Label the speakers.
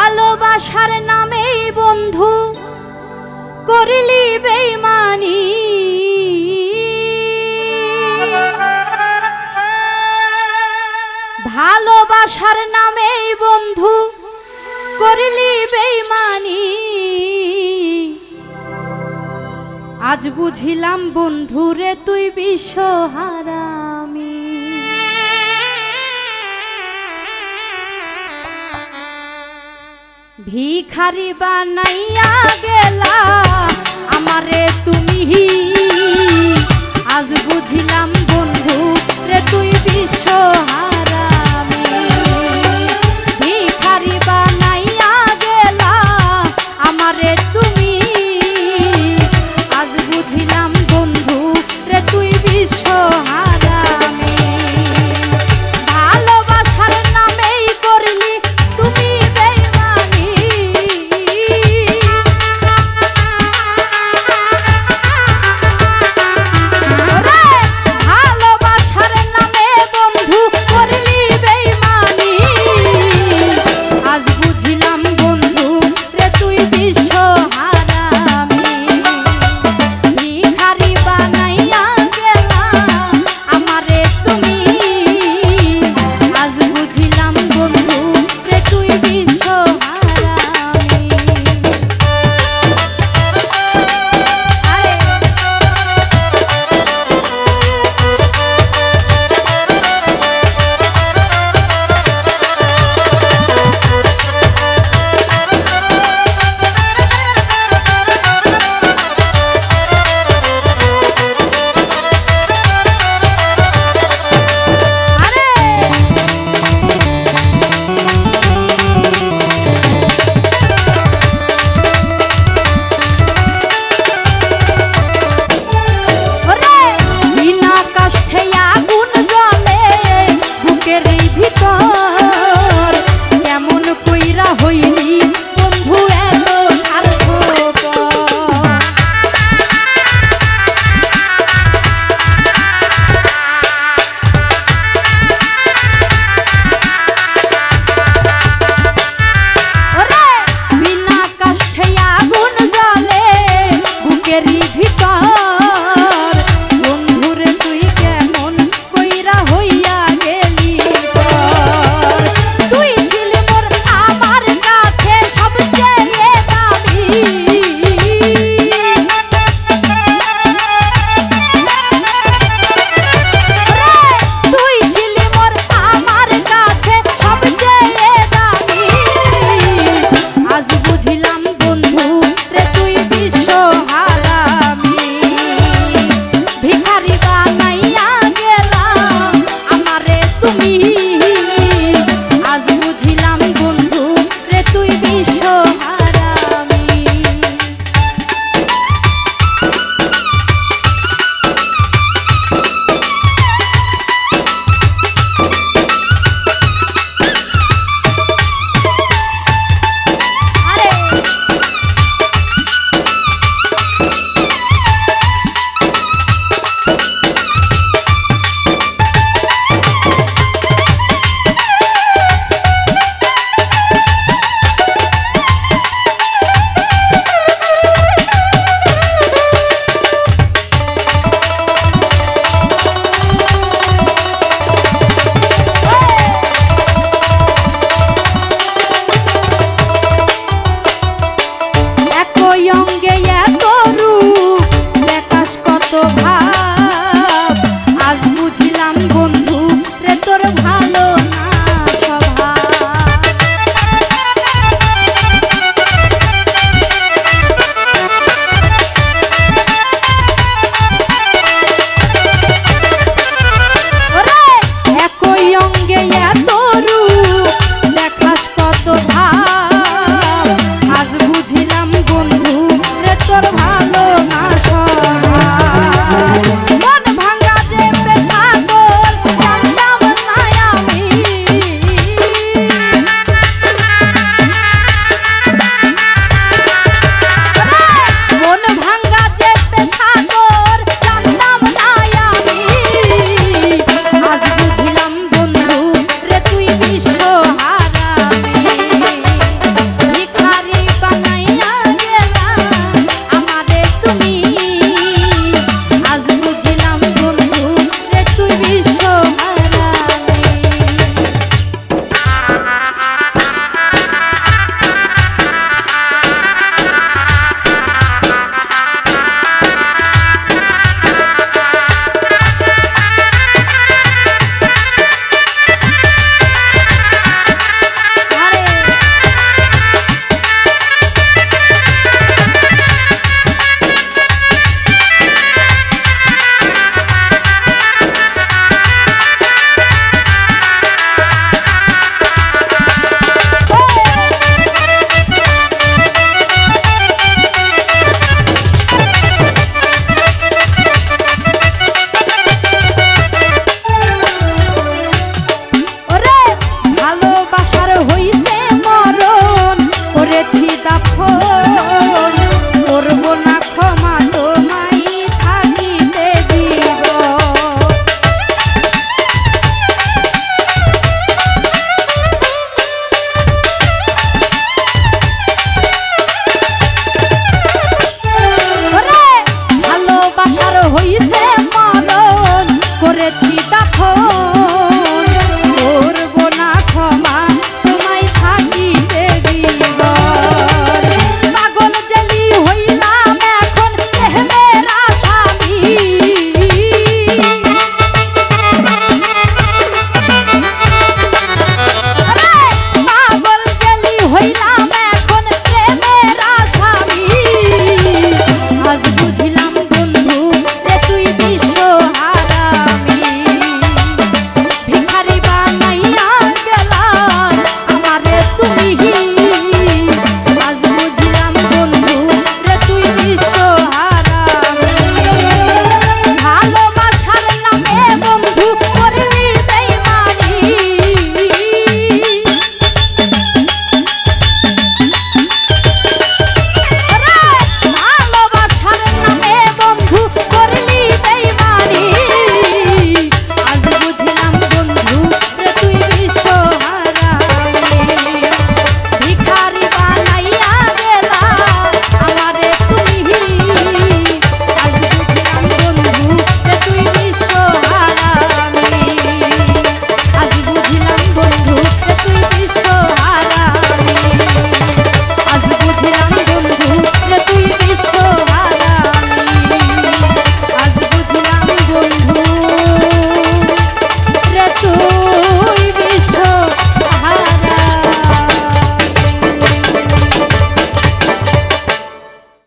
Speaker 1: ভালোবাসার নামেই বন্ধু করলি বেইমানি। ভালোবাসার নামেই বন্ধু করলি বেইমানি। আজ বুঝিলাম বন্ধুরে তুই বিশ্বহারামি ভিখারি বানাইয়া গেলা। আমারে তুমি আজ বুঝিলাম বন্ধু রে তুই বিশ্বহারা বিশ্ব